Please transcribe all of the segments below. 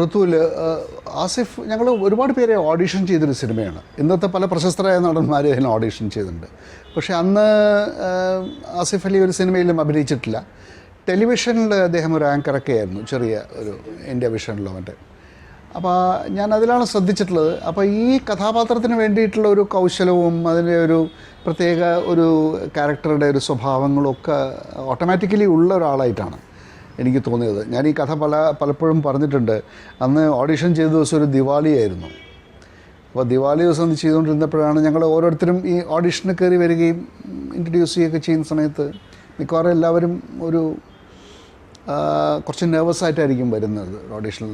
ഋതുവിൽ ആസിഫ് ഞങ്ങൾ ഒരുപാട് പേരെ ഓഡിഷൻ ചെയ്തൊരു സിനിമയാണ്. ഇന്നത്തെ പല പ്രശസ്തരായ നടന്മാരെ അതിന് ഓഡിഷൻ ചെയ്തിട്ടുണ്ട്. പക്ഷേ അന്ന് ആസിഫ് അലി ഒരു സിനിമയിലും അഭിനയിച്ചിട്ടില്ല. ടെലിവിഷനിൽ അദ്ദേഹം ഒരു ആങ്കറൊക്കെ ആയിരുന്നു ചെറിയ ഒരു ഇന്ത്യ വിഷനിലോ മറ്റേ. അപ്പോൾ ഞാൻ അതിലാണ് ശ്രദ്ധിച്ചിട്ടുള്ളത്. അപ്പോൾ ഈ കഥാപാത്രത്തിന് വേണ്ടിയിട്ടുള്ള ഒരു കൗശലവും അതിന്റെ ഒരു പ്രത്യേക ഒരു ക്യാരക്ടറുടെ ഒരു സ്വഭാവങ്ങളും ഒക്കെ ഓട്ടോമാറ്റിക്കലി ഉള്ള ഒരാളായിട്ടാണ്. എനിക്ക് തോന്നിയത്. ഞാൻ ഈ കഥ പല പലപ്പോഴും പറഞ്ഞിട്ടുണ്ട്. അന്ന് ഓഡിഷൻ ചെയ്ത ദിവസം ഒരു ദിവാലിയായിരുന്നു അപ്പോൾ ദിവാലി ദിവസം ചെയ്തുകൊണ്ടിരുന്നപ്പോഴാണ് ഞങ്ങൾ ഓരോരുത്തരും ഈ ഓഡിഷന് കയറി വരികയും ഇൻട്രൊഡ്യൂസ് ചെയ്യുകയൊക്കെ ചെയ്യുന്ന സമയത്ത് മിക്കവാറും എല്ലാവരും ഒരു കുറച്ച് നെർവസ് ആയിട്ടായിരിക്കും വരുന്നത് ഓഡീഷനിൽ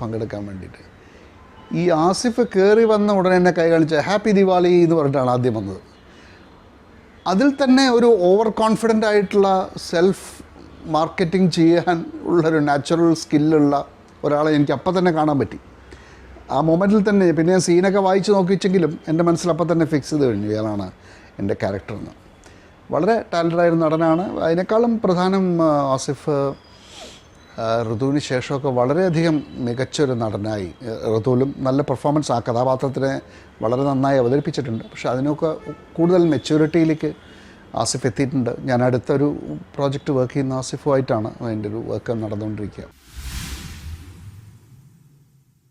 പങ്കെടുക്കാൻ വേണ്ടിയിട്ട്. ഈ ആസിഫ് കയറി വന്ന ഉടനെ എന്നെ കൈ കാണിച്ച ഹാപ്പി ദിവാലി എന്ന് പറഞ്ഞിട്ടാണ് ആദ്യം വന്നത്. അതിൽ തന്നെ ഒരു ഓവർ കോൺഫിഡന്റ് ആയിട്ടുള്ള സെൽഫ് മാർക്കറ്റിംഗ് ചെയ്യാൻ ഉള്ളൊരു നാച്ചുറൽ സ്കില്ലുള്ള ഒരാളെ എനിക്ക് അപ്പം തന്നെ കാണാൻ പറ്റി. ആ മൊമെന്റിൽ തന്നെ പിന്നെ ഞാൻ സീനൊക്കെ വായിച്ച് നോക്കിച്ചെങ്കിലും എന്റെ മനസ്സിൽ അപ്പം തന്നെ ഫിക്സ് ചെയ്ത് കഴിഞ്ഞു ഇയാളാണ് എന്റെ ക്യാരക്ടർ വളരെ ടാലന്റഡ് ആയിരുന്ന നടനാണ്. അതിനേക്കാളും പ്രധാനം ആസിഫ് ഋതുവിന് ശേഷമൊക്കെ വളരെയധികം മികച്ചൊരു നടനായി. ഋതുവിലും നല്ല പെർഫോമൻസ് ആ കഥാപാത്രത്തിനെ വളരെ നന്നായി അവതരിപ്പിച്ചിട്ടുണ്ട്. പക്ഷെ അതിനൊക്കെ കൂടുതൽ മെച്യൂരിറ്റിയിലേക്ക് ആസിഫ് എത്തിയിട്ടുണ്ട്. ഞാൻ അടുത്തൊരു പ്രോജക്റ്റ് വർക്ക് ചെയ്യുന്ന ആസിഫുമായിട്ടാണ് അതിന്റെ ഒരു വർക്ക് നടന്നുകൊണ്ടിരിക്കുക.